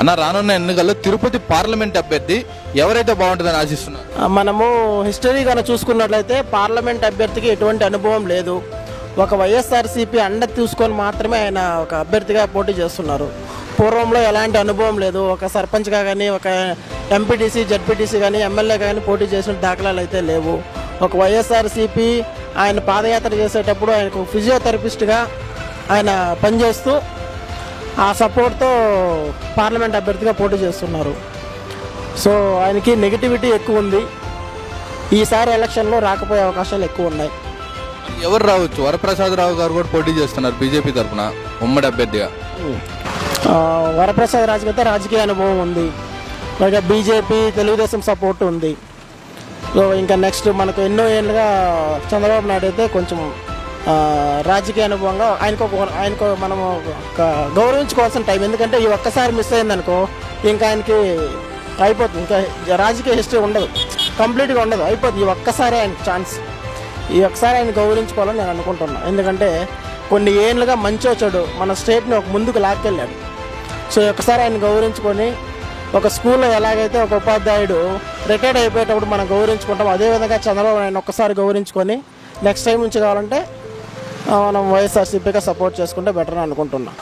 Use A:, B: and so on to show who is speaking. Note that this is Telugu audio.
A: అన్న రానున్న ఎన్నికల్లో తిరుపతి పార్లమెంట్ అభ్యర్థి ఎవరైతే బాగుంటుందని ఆశిస్తున్నారు?
B: మనము హిస్టరీ కనుక చూసుకున్నట్లయితే పార్లమెంట్ అభ్యర్థికి ఎటువంటి అనుభవం లేదు. ఒక వైఎస్ఆర్సీపీ అండ తీసుకొని మాత్రమే ఆయన ఒక అభ్యర్థిగా పోటీ చేస్తున్నారు. పూర్వంలో ఎలాంటి అనుభవం లేదు. ఒక సర్పంచ్గా కానీ ఒక ఎంపీటీసీ జడ్పీటీసీ కానీ ఎమ్మెల్యే కానీ పోటీ చేసిన దాఖలాలు అయితే లేవు. ఒక వైఎస్ఆర్సీపీ ఆయన పాదయాత్ర చేసేటప్పుడు ఆయనకు ఫిజియోథెరపిస్ట్గా ఆయన పనిచేస్తూ ఆ సపోర్ట్తో పార్లమెంట్ అభ్యర్థిగా పోటీ చేస్తున్నారు. సో ఆయనకి నెగిటివిటీ ఎక్కువ ఉంది. ఈసారి ఎలక్షన్లో రాకపోయే అవకాశాలు ఎక్కువ ఉన్నాయి.
A: ఎవరు రావచ్చు? వరప్రసాదరావు గారు కూడా పోటీ చేస్తున్నారు బీజేపీ తరఫున ఉమ్మడి అభ్యర్థిగా.
B: వరప్రసాద్ రాజుకి అయితే రాజకీయ అనుభవం ఉంది. పైగా బీజేపీ తెలుగుదేశం సపోర్ట్ ఉంది. సో ఇంకా నెక్స్ట్ మనకు ఎన్నో ఏళ్ళుగా చంద్రబాబు నాయుడు అయితే కొంచెం రాజకీయ అనుభవంగా ఆయనకు ఒక ఆయనకు మనము గౌరవించుకోవాల్సిన టైం ఎందుకంటే ఈ ఒక్కసారి మిస్ అయిందనుకో ఇంకా ఆయనకి అయిపోతుంది. ఇంకా రాజకీయ హిస్టరీ ఉండదు. కంప్లీట్గా ఉండదు. అయిపోతుంది. ఈ ఒక్కసారి ఆయన ఛాన్స్ ఈ ఒక్కసారి ఆయన గౌరవించుకోవాలని నేను అనుకుంటున్నాను ఎందుకంటే కొన్ని ఏళ్ళుగా మంచి చెడు మన స్టేట్ని ఒక ముందుకు లాక్కెళ్ళాడు. సో ఒకసారి ఒక్కసారి ఆయన గౌరవించుకొని ఒక స్కూల్లో ఎలాగైతే ఒక ఉపాధ్యాయుడు రిటైర్డ్ అయిపోయేటప్పుడు మనం గౌరవించుకుంటాం అదేవిధంగా చంద్రబాబు నాయుడు ఒక్కసారి గౌరవించుకొని నెక్స్ట్ టైం నుంచి కావాలంటే మనం వైఎస్ఆర్సీపీగా సపోర్ట్ చేసుకుంటే బెటర్ అనుకుంటున్నాం.